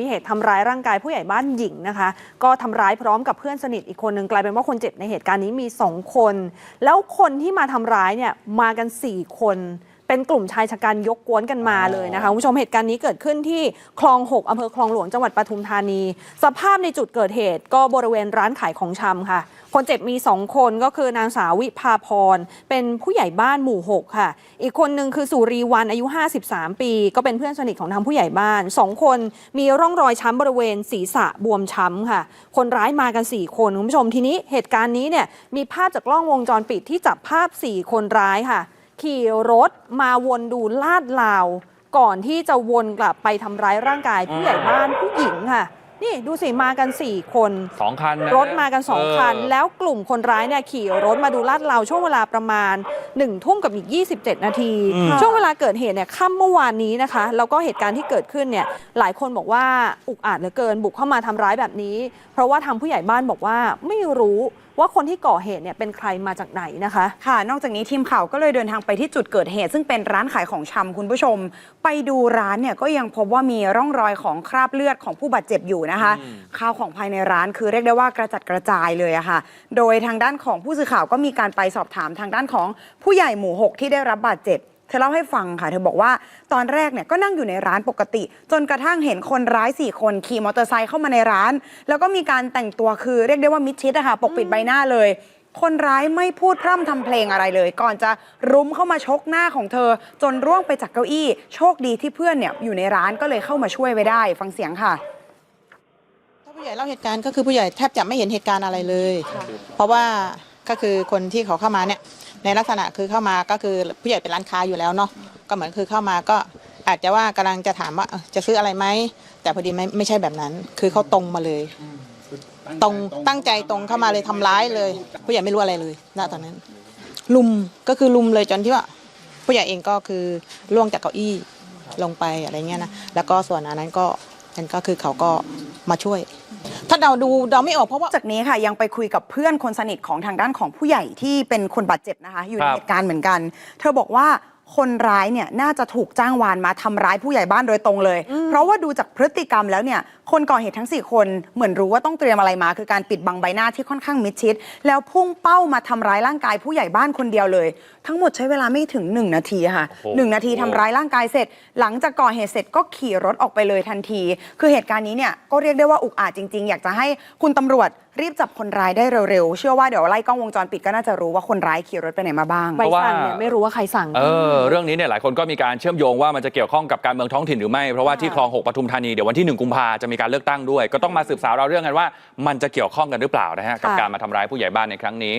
มีเหตุทำร้ายร่างกายผู้ใหญ่บ้านหญิงนะคะ ก็ทำร้ายพร้อมกับเพื่อนสนิทอีกคนหนึ่งกลายเป็นว่าคนเจ็บในเหตุการณ์นี้มี 2 คน แล้วคนที่มาทำร้ายเนี่ยมากัน 4 คน เป็นกลุ่มชายชะกันยกกวนกันมาเลยนะคะคุณผู้ชมเหตุการณ์นี้เกิดขึ้นที่คลอง 6อำเภอคลองหลวงจังหวัดปทุมธานี สภาพในจุดเกิดเหตุก็บริเวณร้านขายของชำค่ะ คนเจ็บมี 2 คนก็คือนางสาววิภาพร เป็นผู้ใหญ่บ้านหมู่ 6 ค่ะ อีกคนหนึ่งคือสุรีวันอายุ 53 ปี ก็เป็นเพื่อนสนิทของทางผู้ใหญ่บ้าน 2 คนมีร่องรอยช้ำบริเวณศีรษะบวมช้ำค่ะ คนร้ายมากัน 4 คนคุณผู้ชมทีนี้เหตุการณ์นี้เนี่ยมีภาพจากกล้องวงจรปิดที่จับภาพ 4 คนร้ายค่ะ ขี่รถมาวนดูลาดลาว ก่อนที่จะวนกลับไปทำร้ายร่างกายผู้ใหญ่บ้านผู้หญิงค่ะ นี่ดูสิมากัน 4 คนสองคันนะรถมากัน2เออคัน แล้วกลุ่มคนร้ายเนี่ยขี่รถมาดูลาดเราช่วงเวลาประมาณ1ทุ่มกับอีก 27 นาทีอืมช่วงเวลาเกิดเหตุเนี่ยค่ำเมื่อวานนี้นะคะ แล้วก็เหตุการณ์ที่เกิดขึ้นเนี่ยหลายคนบอกว่าอุกอาจเหลือเกินบุกเข้ามาทำร้ายแบบนี้ เพราะว่าทางผู้ใหญ่บ้านบอกว่าไม่รู้ ว่าคนที่ก่อเหตุเนี่ยเป็นใครมาจากไหนนะคะ ค่ะ นอกจากนี้ทีมข่าวก็เลยเดินทางไปที่จุดเกิดเหตุ ซึ่งเป็นร้านขายของชำคุณผู้ชม ไปดูร้านเนี่ยก็ยังพบว่ามีร่องรอยของคราบเลือดของผู้บาดเจ็บอยู่นะคะข้าวของภายในร้านคือเรียกได้ว่ากระจัดกระจายเลยอะค่ะ โดยทางด้านของผู้สื่อข่าวก็มีการไปสอบถามทางด้านของผู้ใหญ่หมู่ 6 ที่ได้รับบาดเจ็บ เธอเล่าให้ฟังค่ะ เธอบอกว่าตอนแรกเนี่ยก็นั่งอยู่ในร้านปกติ จนกระทั่งเห็นคนร้าย 4 คนขี่มอเตอร์ไซค์เข้ามาในร้าน แล้วก็มีการแต่งตัวคือเรียกได้ว่ามิดชิดอะค่ะปกปิดใบหน้าเลย คนร้ายไม่พูดพร่ำทำเพลงอะไรเลย ก่อนจะรุมเข้ามาชกหน้าของเธอ จนร่วงไปจากเก้าอี้ โชคดีที่เพื่อนเนี่ยอยู่ในร้านก็เลยเข้ามาช่วยไว้ได้ ฟังเสียงค่ะถ้าผู้ใหญ่เล่าเหตุการณ์ก็คือผู้ใหญ่แทบจะไม่เห็นเหตุการณ์อะไรเลย เพราะว่าก็คือคนที่เขาเข้ามาเนี่ย ในลักษณะคือเข้ามาก็คือผู้ใหญ่เป็นร้านค้าอยู่แล้วเนาะก็เหมือนคือเข้ามาก็อาจจะว่ากำลังจะถามว่าเอ้าจะซื้ออะไรไหมแต่พอดีไม่ไม่ใช่แบบนั้น คือเขาตรงมาเลย ตรงตั้งใจตรงเข้ามาเลยทำร้ายเลย ผู้ใหญ่ไม่รู้อะไรเลยณตอนนั้น ลุมก็คือลุมเลยจนที่ว่า ผู้ใหญ่เองก็คือล่วงจากเก้าอี้ลงไปอะไรเงี้ยนะแล้วก็ส่วนอันนั้นก็นั่นก็คือเขาก็มาช่วย ถ้าเราดูเราไม่ออกเพราะว่า จากนี้ค่ะยังไปคุยกับเพื่อนคนสนิทของทางด้านของผู้ใหญ่ที่เป็นคนบาดเจ็บนะคะ อยู่ในครับ เหตุการณ์เหมือนกัน เธอบอกว่า คนร้ายเนี่ยน่าจะถูกจ้างวานมาทำร้ายผู้ใหญ่บ้านโดยตรงเลย เพราะว่าดูจากพฤติกรรมแล้วเนี่ยคนก่อเหตุทั้ง 4 คนเหมือนรู้ว่าต้องเตรียมอะไรมา คือการปิดบังใบหน้าที่ค่อนข้างมิดชิด แล้วพุ่งเป้ามาทำร้ายร่างกายผู้ใหญ่บ้านคนเดียวเลย ทั้งหมดใช้เวลาไม่ถึง 1 นาทีค่ะโอ้โหหนึ่งนาทีทำร้ายร่างกายเสร็จ หลังจากก่อเหตุเสร็จก็ขี่รถออกไปเลยทันที คือเหตุการณ์นี้เนี่ยก็เรียกได้ว่าอุกอาจจริง ๆ อยากจะให้คุณตำรวจรีบจับคนร้ายได้เร็วๆเชื่อว่าเดี๋ยวไล่กล้องวงจรปิดก็น่าจะรู้ว่าคนร้ายขี่รถไปไหนมาบ้าง ใบเพราะว่า สั่งเนี่ยไม่รู้ว่าใครสั่ง เออเรื่องนี้เนี่ยหลายคนก็มีการเชื่อมโยงว่ามันจะเกี่ยวข้องกับการเมืองท้องถิ่นหรือไม่ เพราะว่าที่คลองหกปทุมธานีเดี๋ยววันที่ 1 กุมภาจะมีการเลือกตั้งด้วย ก็ต้องมาสืบสาวเราเรื่องกันว่า มันจะเกี่ยวข้องกันหรือเปล่านะฮะกับการมาทำร้ายผู้ใหญ่บ้านในครั้งนี้